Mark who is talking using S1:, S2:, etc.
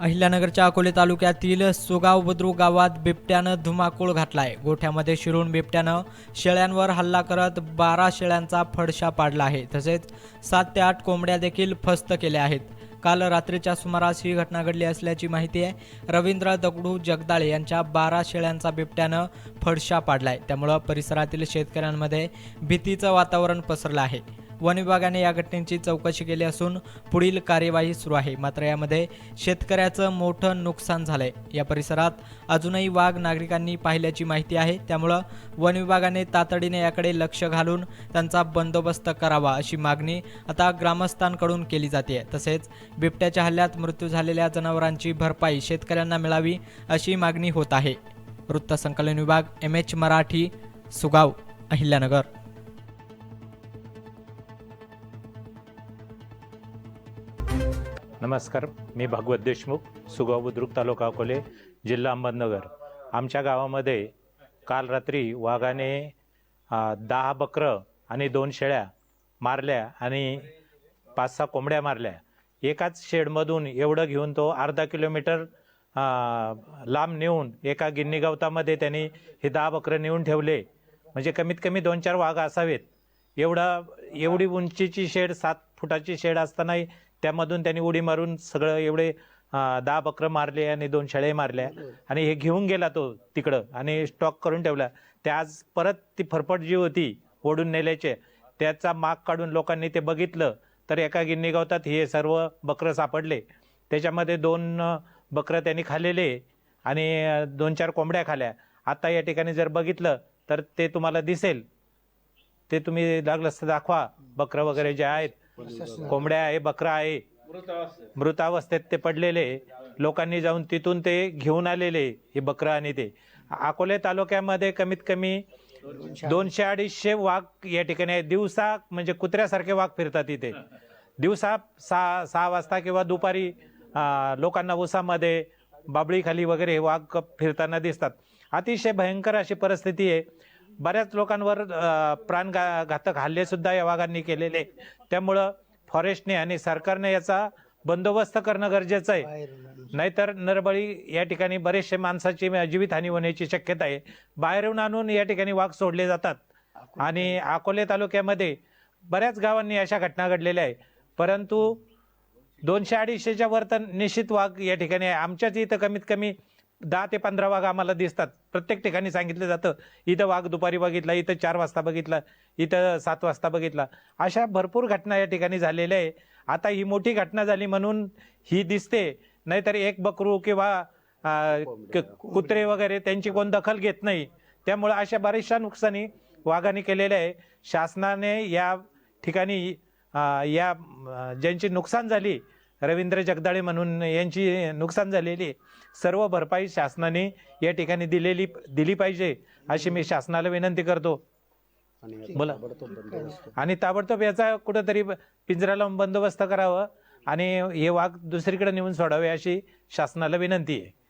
S1: अहिल्यानगरच्या अकोले तालुक्यातील सोगाव बद्रू गावात बिबट्यानं धुमाकूळ घातलाय. गोठ्यामध्ये शिरून बिबट्यानं शेळ्यांवर हल्ला करत बारा शेळ्यांचा फडशा पाडला आहे. तसेच सात ते आठ कोंबड्या देखील फस्त केल्या आहेत. काल रात्रीच्या सुमारास ही घटना घडली असल्याची माहिती आहे. रवींद्र दगडू जगदाळे यांच्या बारा शेळ्यांचा बिबट्यानं फडशा पाडलाय. त्यामुळं परिसरातील शेतकऱ्यांमध्ये भीतीचं वातावरण पसरलं आहे. वन विभागाने या घटनेची चौकशी केली असून पुढील कार्यवाही सुरू आहे. मात्र यामध्ये शेतकऱ्याचं मोठं नुकसान झालंय. या परिसरात अजूनही वाघ नागरिकांनी पाहिल्याची माहिती आहे. त्यामुळं वन विभागाने तातडीने याकडे लक्ष घालून त्यांचा बंदोबस्त करावा अशी मागणी आता ग्रामस्थांकडून केली जाते तसेच बिबट्याच्या हल्ल्यात मृत्यू झालेल्या जनावरांची भरपाई शेतकऱ्यांना मिळावी अशी मागणी होत आहे. वृत्तसंकलन विभाग एम एच मराठी सुगाव अहिल्यानगर.
S2: नमस्कार मी भागवत देशमुख सुगाव बुद्रुक तालुका अकोले जिल्हा अहमदनगर. आमच्या गावामध्ये काल रात्री वाघाने दहा बकरं आणि दोन शेळ्या मारल्या आणि पाच सहा कोंबड्या मारल्या. एकाच शेडमधून एवढं घेऊन तो अर्धा किलोमीटर लांब नेऊन एका गिन्नी गवतामध्ये त्यांनी हे दहा बकरं नेऊन ठेवले. म्हणजे कमीत कमी दोन चार वाघ असावेत. एवढा एवढी उंचीची शेड सात फुटाची शेड असतानाही त्यामधून त्यांनी उडी मारून सगळं एवढे दहा बकरं मारले आणि दोन शेळे मारल्या. आणि हे घेऊन गेला तो तिकडं आणि स्टॉक करून ठेवला. ते आज परत ती फरफट जी होती ओढून नेल्याचे त्याचा माग काढून लोकांनी ते बघितलं तर एका गिन्नी गवतात हे सर्व बकरं सापडले. त्याच्यामध्ये दोन बकरं त्यांनी खाल्लेले आणि दोन चार कोंबड्या खाल्या. आता या ठिकाणी जर बघितलं तर ते तुम्हाला दिसेल. ते तुम्ही लागलं दाखवा बकरं वगैरे जे आहेत. कोंबड्या आहे बकरा आहे. मृतावस्थेत ते पडलेले. लोकांनी जाऊन तिथून ते घेऊन आलेले हे बकरं आणि ते. अकोले तालुक्यामध्ये कमीत कमी दोनशे अडीचशे वाघ या ठिकाणी आहे दिवसा म्हणजे कुत्र्यासारखे वाघ फिरतात इथे. दिवसा सहा सहा वाजता किंवा दुपारी लोकांना उसामध्ये बाबळीखाली वगैरे हे वाघ फिरताना दिसतात. अतिशय भयंकर अशी परिस्थिती आहे. बऱ्याच लोकांवर अं, प्राणघा घातक हल्ले सुद्धा या वाघांनी केलेले. त्यामुळं फॉरेस्टने आणि सरकारने याचा बंदोबस्त करणं गरजेचं आहे. नाहीतर नरबळी या ठिकाणी बरेचसे माणसाची जीवितहानी होण्याची शक्यता आहे. बाहेरून आणून या ठिकाणी वाघ सोडले जातात. आणि अकोले तालुक्यामध्ये बऱ्याच गावांनी अशा घटना घडलेल्या आहे परंतु दोनशे अडीचशेच्या वर तर निश्चित वाघ या ठिकाणी आहे. आमच्याच इथं कमीत कमी दहा ते पंधरा वाघ आम्हाला दिसतात. प्रत्येक ठिकाणी सांगितलं जातं इथं वाघ दुपारी बघितला इथं चार वाजता बघितला इथं सात वाजता बघितला. अशा भरपूर घटना या ठिकाणी झालेल्या आहे. आता ही मोठी घटना झाली म्हणून ही दिसते. नाहीतर एक बकरू किंवा क- कुत्रे वगैरे त्यांची कोण दखल घेत नाही. त्यामुळे अशा बऱ्याचशा नुकसानी वाघाने केलेल्या आहे. शासनाने या ठिकाणी या ज्यांची नुकसान झाली रवींद्र जगदाळे म्हणून यांची नुकसान झालेली. सर्व भरपाई शासनाने या ठिकाणी दिलेली दिली पाहिजे अशी मी शासनाला विनंती करतो. बोला. आणि ताबडतोब याचा कुठंतरी पिंजरा लावून बंदोबस्त करावं आणि हे वाघ दुसरीकडे नेऊन सोडावे अशी शासनाला विनंती आहे.